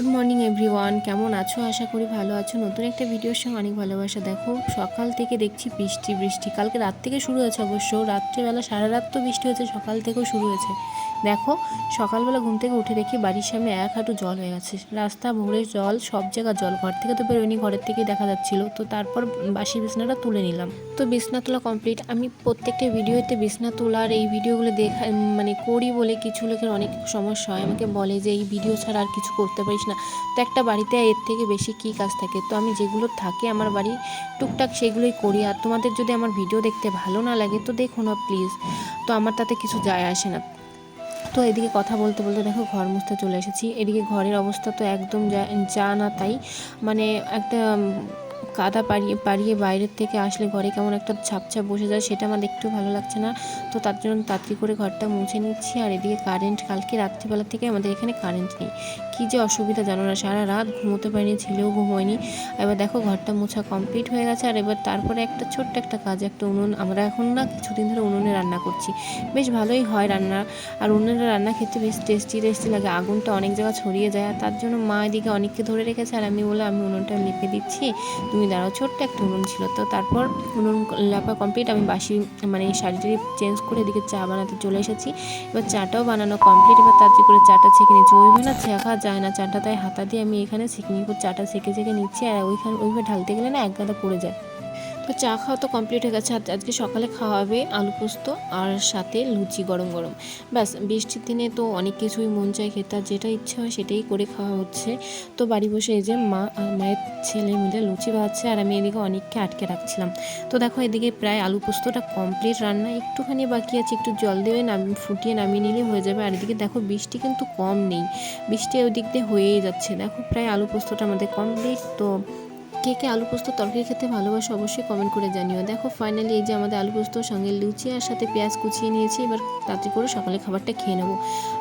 Good morning everyone. কেমন আছো? আশা করি ভালো আছো। নতুন একটা ভিডিওর সঙ্গে অনেক ভালোবাসা। দেখো, সকাল থেকে দেখছি বৃষ্টি বৃষ্টি। কালকে রাত থেকে শুরু হয়েছে অবশ্য। রাত্রিবেলা সারা রাত তো বৃষ্টি হয়েছে, সকাল থেকেও শুরু হয়েছে। দেখো, সকালবেলা ঘুম থেকে উঠে দেখি বাড়ির সামনে এক হাঁটু জল হয়ে গেছে। রাস্তা ভরে জল, সব জায়গা জল। ঘর থেকে তো বেরোয়নি ঘরের থেকেই দেখা যাচ্ছিল। তো তারপর বাসি বিছনাটা তুলে নিলাম। তো বিছনা তোলা কমপ্লিট আমি প্রত্যেকটা ভিডিওতে বিছনা তোলার এই ভিডিওগুলো দেখা মানে করি বলে কিছু লোকের অনেক সমস্যা হয়। আমাকে বলে যে, এই ভিডিও ছাড়া আর কিছু করতে পারিস তো একটা বাড়িতে এর থেকে বেশি কী কাজ থাকে? তো আমি যেগুলো থাকে আমার বাড়ি টুকটাক সেগুলোই করি। আর তোমাদের যদি আমার ভিডিও দেখতে ভালো না লাগে, তো দেখো না প্লিজ তো আমার তাতে কিছু যায় আসে না। তো এদিকে কথা বলতে বলতে দেখো ঘর মুছতে চলে এসেছি। এদিকে ঘরের অবস্থা তো একদম যা না তাই। মানে একটা কাদা পাড়িয়ে পাড়িয়ে বাইরের থেকে আসলে ঘরে কেমন একটা ছাপ ছাপ বসে যায় সেটা আমার দেখতেও ভালো লাগছে না। তো তার জন্য তাড়াতাড়ি করে ঘরটা মুছে নিচ্ছি আর এদিকে কারেন্ট কালকে রাত্রিবেলা থেকে আমাদের এখানে কারেন্ট নেই। কী যে অসুবিধা জানো না, সারা রাত ঘুমোতে পারিনি, ছেলেও ঘুমোয়নি। এবার দেখো ঘরটা মোছা কমপ্লিট হয়ে গেছে আর এবার তারপরে একটা ছোট্ট একটা কাজ, একটা উনুন। আমরা এখন না কিছুদিন ধরে উনুনে রান্না করছি। বেশ ভালোই হয় রান্না। আর উনুনে রান্না খেতে বেশ টেস্টি টেস্টি লাগে। আগুনটা অনেক জায়গা ছড়িয়ে যায়। আর তার জন্য মা এদিকে অনেককে ধরে রেখেছে আর আমি বলে আমি উনুনটা লিপে দিচ্ছি। তুমি দাঁড়াও, ছোট্ট একটা উনুন ছিল তো। তারপর উনুন লাফা কমপ্লিট আমি বাসি মানে শাড়িটি চেঞ্জ করে এদিকে চা বানাতে চলে এসেছি। এবার চাটাও বানানো কমপ্লিট এবার তাড়াতাড়ি করে চাটা ছেঁকে নিচ্ছি ওইভাবে না ছেঁকা যায় না, চাটা তাই হাতা দিয়ে আমি এখানে ছেঁকে নিয়ে চাটা ছেঁকে ছেঁকে নিচ্ছি আর ওইখানে, ওইভাবে ঢালতে গেলে না এক গাদা পড়ে যায়। তো চা খাওয়া তো কমপ্লিট হয়ে গেছে। আজকে সকালে খাওয়া হবে আলু পোস্ত আর সাথে লুচি গরম গরম। ব্যাস, বৃষ্টির দিনে তো অনেক কিছুই মন চায় খেতে যেটা ইচ্ছা হয় সেটাই করে খাওয়া হচ্ছে। তো বাড়ি বসে এই যে মা আর মায়ের ছেলে মিলে লুচি বানাচ্ছে, আর আমি এদিকে অনেককে আটকে রাখছিলাম। তো দেখো, এদিকে প্রায় আলু পোস্তটা কমপ্লিট রান্না একটুখানি বাকি আছে, একটু জল দিয়ে নাম ফুটিয়ে নামিয়ে নিলে হয়ে যাবে। আর এদিকে দেখো, বৃষ্টি কিন্তু কম নেই। বৃষ্টি ওই দিক দিয়ে হয়েই যাচ্ছে। দেখো, প্রায় আলু পোস্তটা আমাদের কমপ্লিট তো কে কে আলু পোস্ত তরকারি খেতে ভালোবাসে অবশ্যই কমেন্ট করে জানিও। দেখো ফাইনালি এই যে আমাদের আলু পোস্তর সঙ্গে লুচি আর সাথে পেঁয়াজ কুচিয়ে নিয়েছি, এবার তাড়াতাড়ি করে সকালে খাবারটা খেয়ে নেব।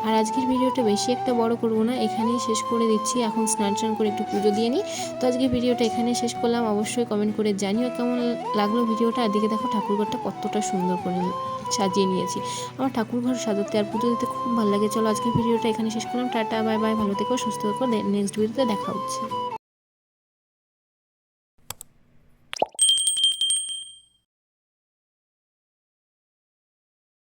আর আজকের ভিডিওটা বেশি একটা বড় করব না, এখানেই শেষ করে দিচ্ছি। এখন স্নান টান করে একটু পুজো দিয়ে নিই। তো আজকের ভিডিওটা এখানেই শেষ করলাম, অবশ্যই কমেন্ট করে জানিও কেমন লাগল ভিডিওটা। আর দিকে দেখো ঠাকুরঘরটা কতটা সুন্দর করে সাজিয়ে নিয়েছি। আমার ঠাকুরঘর সাজাতে আর পুজো দিতে খুব ভালো লাগে। চলো আজকের ভিডিওটা এখানে শেষ করলাম। টাটা বাই বাই ভালো থেকো, সুস্থ থেকো। নেক্সট ভিডিওতে দেখা হচ্ছে।